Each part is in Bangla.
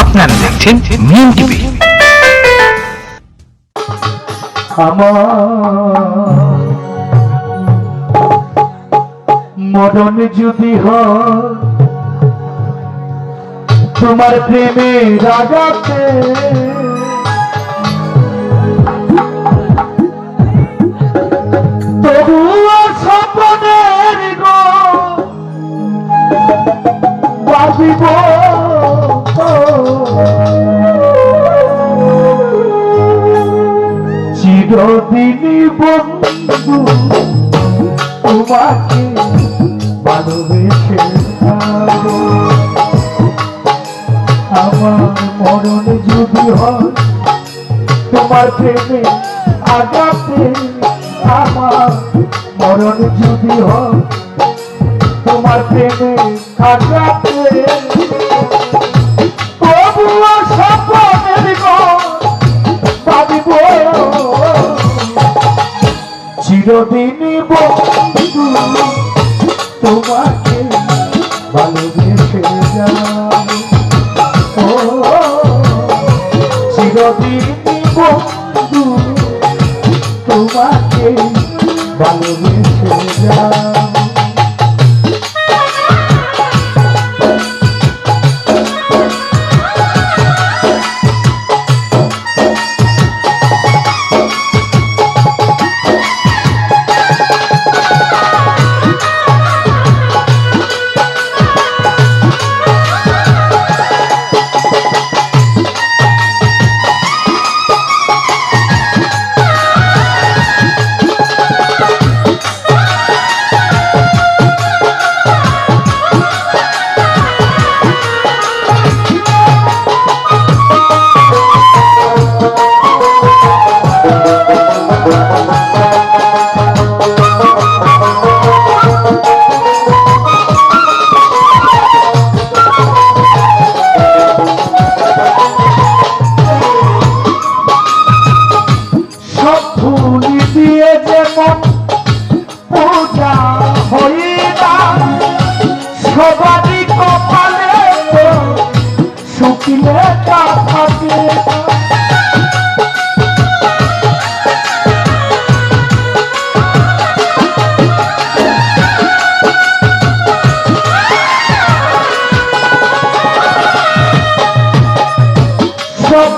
আপনারা দেখছেন মিম টিভি। মরণ যদি তোমার প্রেমে রাগাতে তবুও স্বপ্নের গো বাজিব চিরদিনই বন্ধু, তোমাকে ভালোবেসে। আমার মরণ যদি হয়, তোমার প্রেমে আগাতে আমার মরণ যদি হয়, তোমার প্রেমে আগাতে ভাবিব চিরদিনই বন্ধু তোমাকে ভালোবেসে যাব। ও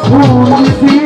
সব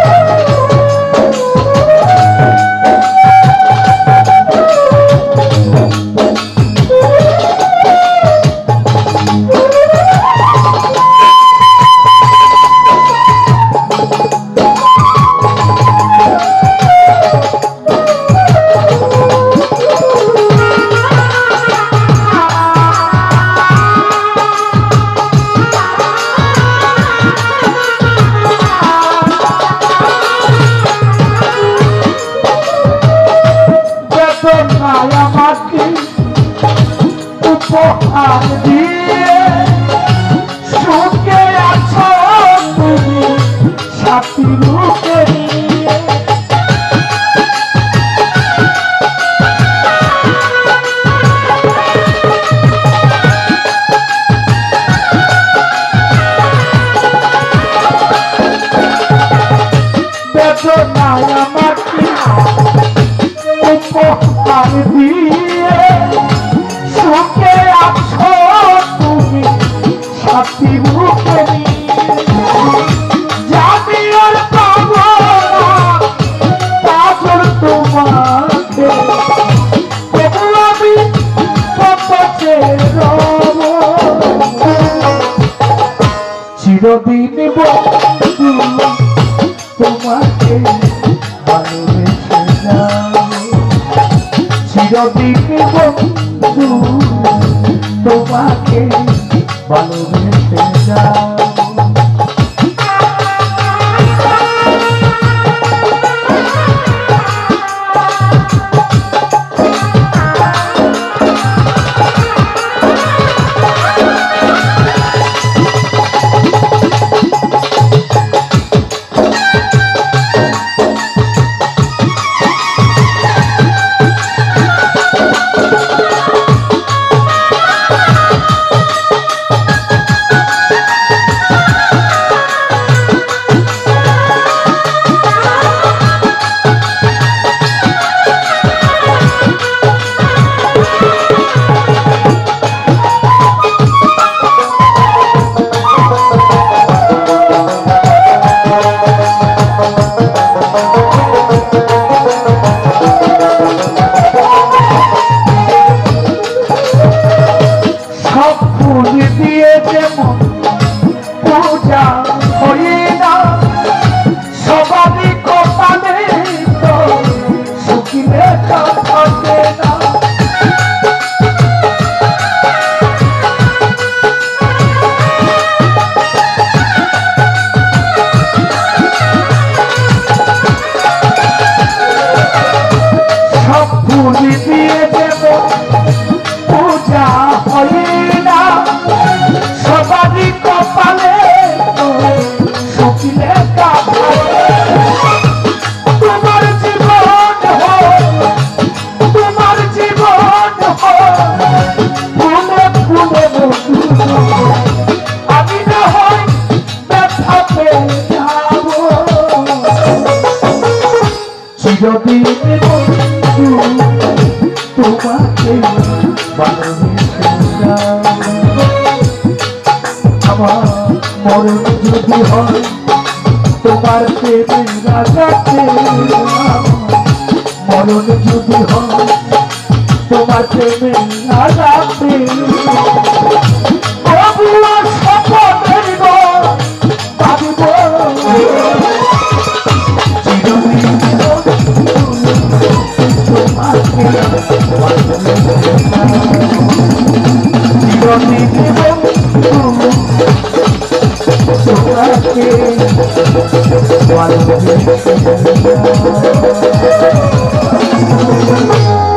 উপহার দিয়ে সুখে সাথী রূপে তোমাকে ভালোবেসে যায় আমার মরণ যদি হয় তোমার প্রেমে রাজাতে মরণ যদি হয় তোমার প্রেমে রাজাতে সপনা